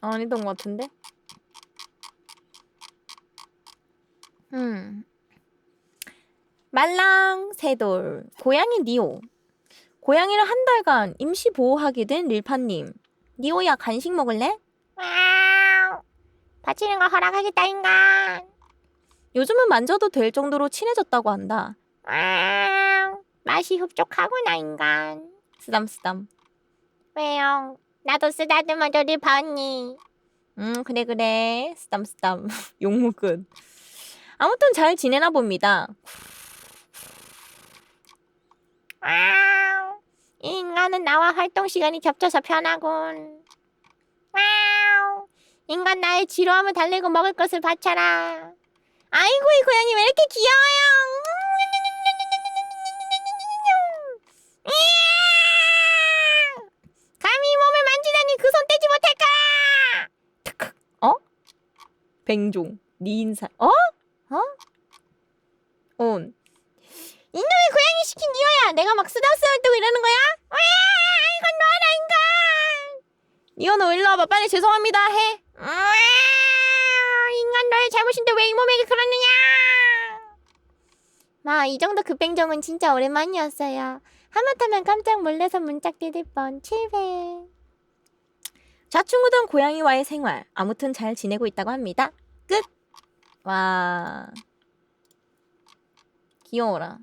아니던 것 같은데? 음. 말랑 새돌 고양이 니오 고양이를 한 달간 임시 보호하게 된 릴파님 니오야 간식 먹을래? 와우. 바치는 거 허락하겠다 인간. 요즘은 만져도 될 정도로 친해졌다고 한다 와우. 맛이 흡족하구나 인간. 쓰담쓰담 왜요? 나도 쓰다듬어 줘리 봤니? 음 그래 그래 쓰담쓰담 용무 끝 아무튼 잘 지내나 봅니다 와우. 이 인간은 나와 활동 시간이 겹쳐서 편하군. 와우. 인간 나의 지루함을 달래고 먹을 것을 바쳐라. 아이고 이 고양이 왜 이렇게 귀여워요? 이야! 감히 몸을 만지다니 그 손 떼지 못할까? 뱅종 니 인사 어? 어? 온 이놈의 고양이 시킨 니어야 내가 막 쓰다쓰다 뜨고 이러는 거야? 와 이건 너라 인간 니오노 일로 와봐 빨리 죄송합니다 해와 인간 너의 잘못인데 왜 이 몸에게 그러느냐? 마 이 정도 급행정은 진짜 오랜만이었어요. 하마터면 깜짝 놀라서 문짝 뜯을 뻔. 7회. 좌충우동 고양이와의 생활. 아무튼 잘 지내고 있다고 합니다. 끝. 와. 귀여워라